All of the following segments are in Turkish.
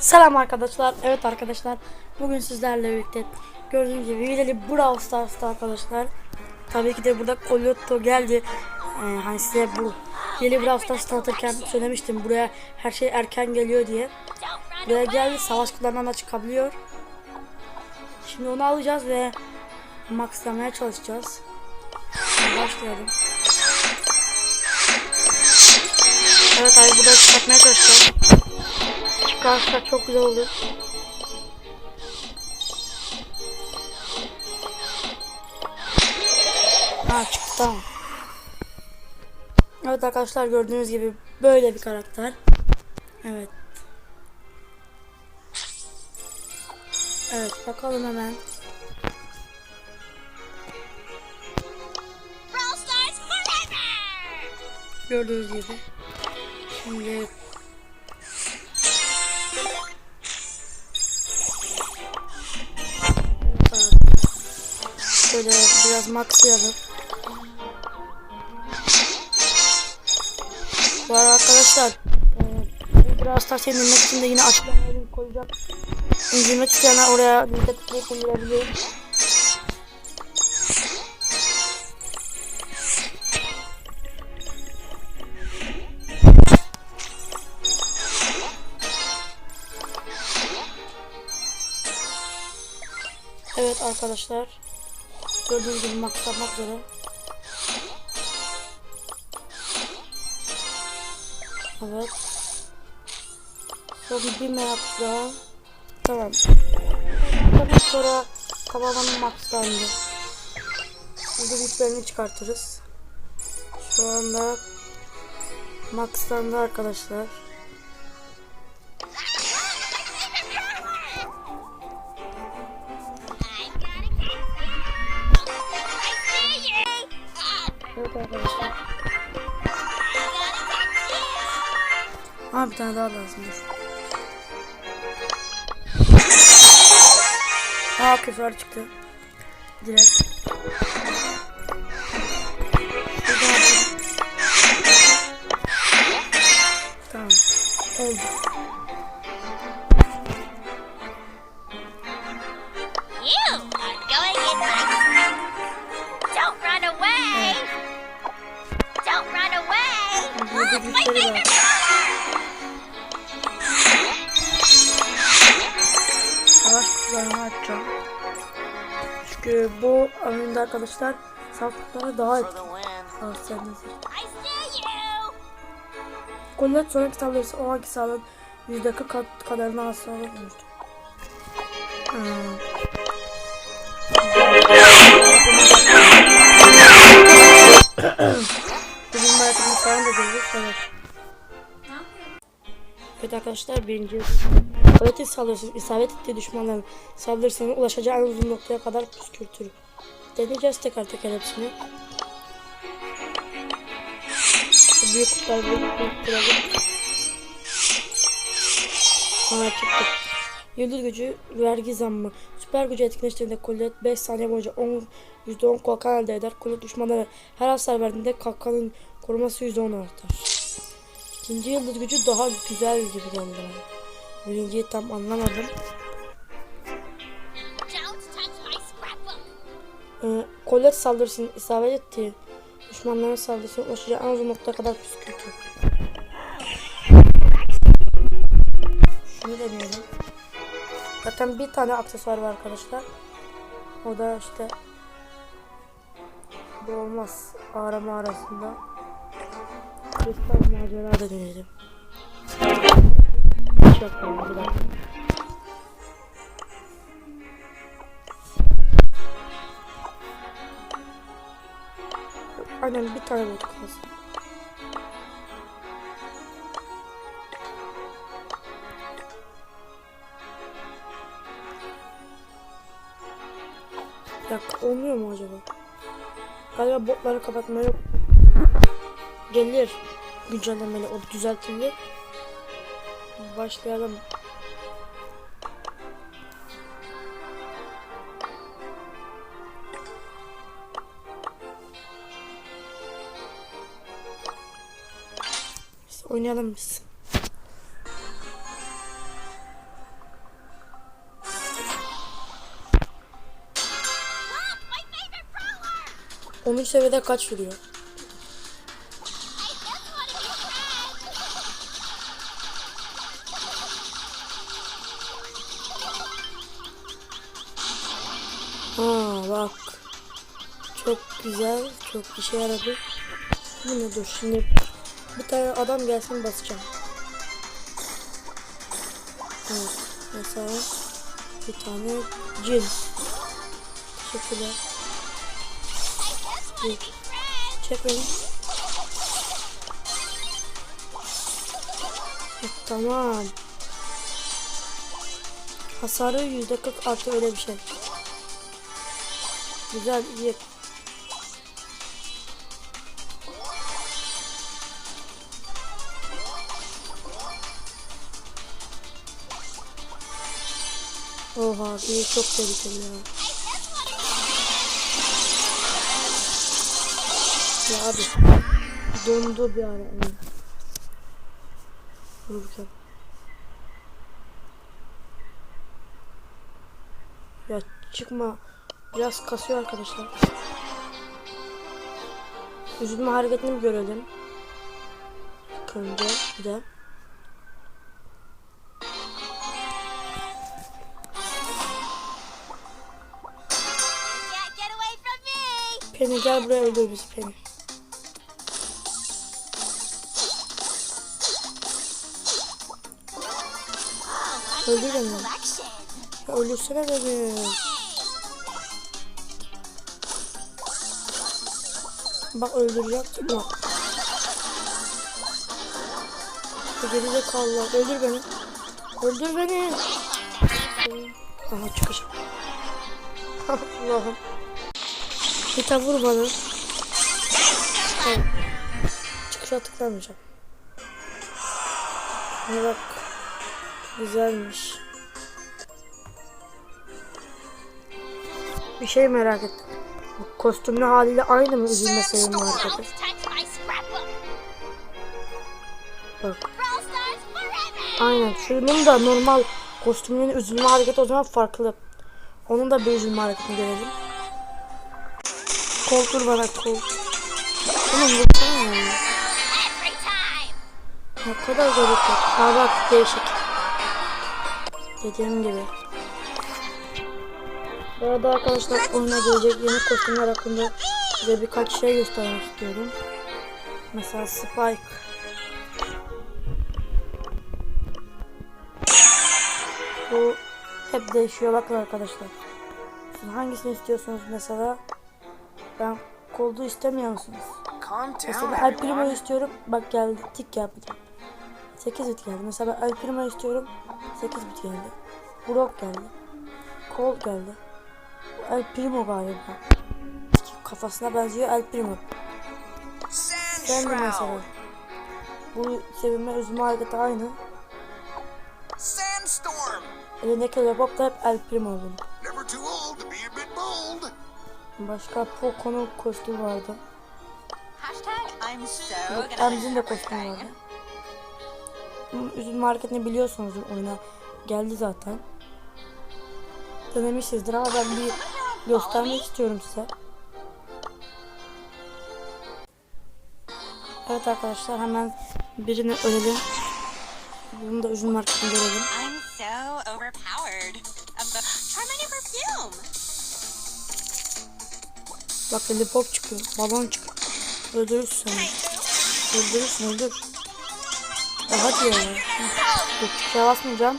Selam arkadaşlar. Evet arkadaşlar. Bugün sizlerle birlikte gördüğünüz gibi Vidali Brawl Stars'ta arkadaşlar. Tabii ki de burada Colotto geldi. Ee, hani size bu yeni Brawl Stars tanıtırken söylemiştim. Buraya her şey erken geliyor diye. Buraya geldi. Savaş kutularından da çıkabiliyor. Şimdi onu alacağız ve maxlamaya çalışacağız. Şimdi başlayalım. Evet abi burada çıkartmaya çalışacağım. Çıkarsa çok güzel olur. Ha çıktı tamam. Evet arkadaşlar gördüğünüz gibi böyle bir karakter. Evet. Evet bakalım hemen. Gördüğünüz gibi. Şimdi Şöyle biraz maxlayalım. Bu arada arkadaşlar e, biraz Stars indirmek için de yine açıklamaya link koyacağım. İndirmek isteyenler oraya linke tıklayıp indirebilir. Evet arkadaşlar. Gördüğünüz gibi max yapmak üzere. Evet. Sonra bir merak daha. Tamam. Tabii sonra tamamen maxlandı. Şimdi güçlerini çıkartırız. Şu anda maxlandı arkadaşlar. Evet arkadaşlar. Ha bir tane daha lazım. Aa küfür çıktı. Direkt. Çünkü bu oyunda arkadaşlar kutuları daha etkili. Al sen de seç. I see you! Gollet sonraki saldırısı o anki sağlanan %40 kat kadarına hasar olmuştu. Hmm. Bizim hayatımız falan da. Evet. Evet arkadaşlar birinci Golletin saldırısı isabet ettiği düşmanların saldırısının ulaşacağı en uzun noktaya kadar püskürtür. Deneyeceğiz tekrar teker hepsini. Büyük kutular büyük kutular. Aa çıktı. Yıldız gücü vergi zammı. Süper gücü etkinleştiğinde Colette 5 saniye boyunca 10 %10 kalkan elde eder. Colette düşmanlara her hasar verdiğinde kalkanın koruması %10 artar. İkinci yıldız gücü daha güzel gibi geldi bana. Birinciyi tam anlamadım. Ee, Colette saldırısının isabet ettiği düşmanların saldırısına ulaşacağı en uzun noktaya kadar püskürtür. Şunu deneyelim. Zaten bir tane aksesuar var arkadaşlar. O da işte bu olmaz arama arasında. Kristal macera da deneyelim. Hiç yapmayalım bir bir tane bulduk lazım. Bir olmuyor mu acaba? Galiba botları kapatma yok gelir güncellemeli o düzeltince başlayalım. Biz oynayalım biz. Onun seviyede kaç vuruyor? Bak. Çok güzel. Çok işe yaradı. Bu ne dur şimdi bir tane adam gelsin basacağım. Evet. Mesela bir tane cin. Teşekkürler. Çek beni. Evet, tamam. Hasarı yüzde kırk artı öyle bir şey. Güzel iyi. Oha bir çok tehlikeli ya. Ya abi dondu bir ara. yani. Vururken. Ya çıkma. Biraz kasıyor arkadaşlar. Üzülme hareketini görelim. Önce bir de. Penny gel buraya öldür bizi Penny. Öldür beni. Collection. Ya öldürsene beni. Bak öldürecek. Yok. Geri zekalı. Öldür beni. Öldür beni. Aha çıkış. Allah'ım. Bir tane vur bana. Çıkışa tıklamayacağım. Ne bak. Güzelmiş. Bir şey merak ettim. Kostümlü haliyle aynı mı üzülme sevimli scrapbook! Bak. Aynen. Şunun da normal kostümünün üzülme hareketi o zaman farklı. Onun da bir üzülme hareketini görelim. Kol dur bana kol. Oğlum vursana ya. Ne kadar garip. Ha bak değişik. Dediğim gibi. Bu arada arkadaşlar oyuna gelecek yeni kostümler hakkında size birkaç şey göstermek istiyorum. Mesela Spike. Bu hep değişiyor bakın arkadaşlar. Siz hangisini istiyorsunuz mesela? Ben koldu istemiyor musunuz? Mesela El Primo istiyorum. Bak geldi. Tik geldi. 8 bit geldi. Mesela ben El Primo istiyorum. 8 bit geldi. Brock geldi. Colt geldi. El Primo galiba. Kafasına benziyor El Primo. Ben de mesela. Bu sevinme üzülme hareketi aynı. Sandstorm. Elindeki laptop da hep El Primo bold. Başka Poco'nun kostümü vardı. Emzin de kostümü vardı. Üzülme hareketini biliyorsunuzdur oyuna. Geldi zaten. Denemişsizdir ama ben bir göstermek istiyorum size. Evet arkadaşlar hemen birini ölelim. Bunu da üzülme hareketini görelim. Perfume. Bak lollipop çıkıyor. Balon çıkıyor. Öldürürsün seni. Öldürürsün öldür. Ya hadi ya. Şey basmayacağım.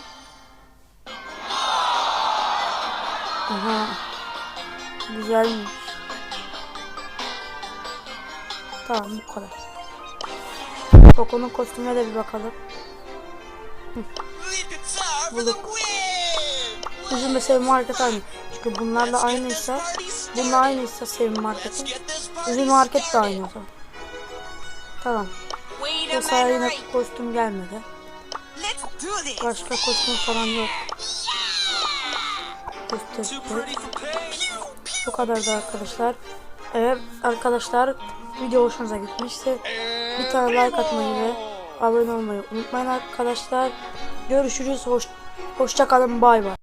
Aha. Güzelmiş. Tamam bu kadar. Poco'nun kostümüne de bir bakalım. Bulduk. Bizim de sevim market aynı. Çünkü bunlarla aynıysa, bununla aynıysa sevim marketi. Bizim market de aynı o zaman. Tamam. Wait Bu a sefer yine kostüm gelmedi. Başka kostüm falan yok. Gösterdik. Bu kadardı arkadaşlar. Evet arkadaşlar video hoşunuza gitmişse bir tane like atmayı ve abone olmayı unutmayın arkadaşlar. Görüşürüz. Hoş, hoşça kalın. Bay bay.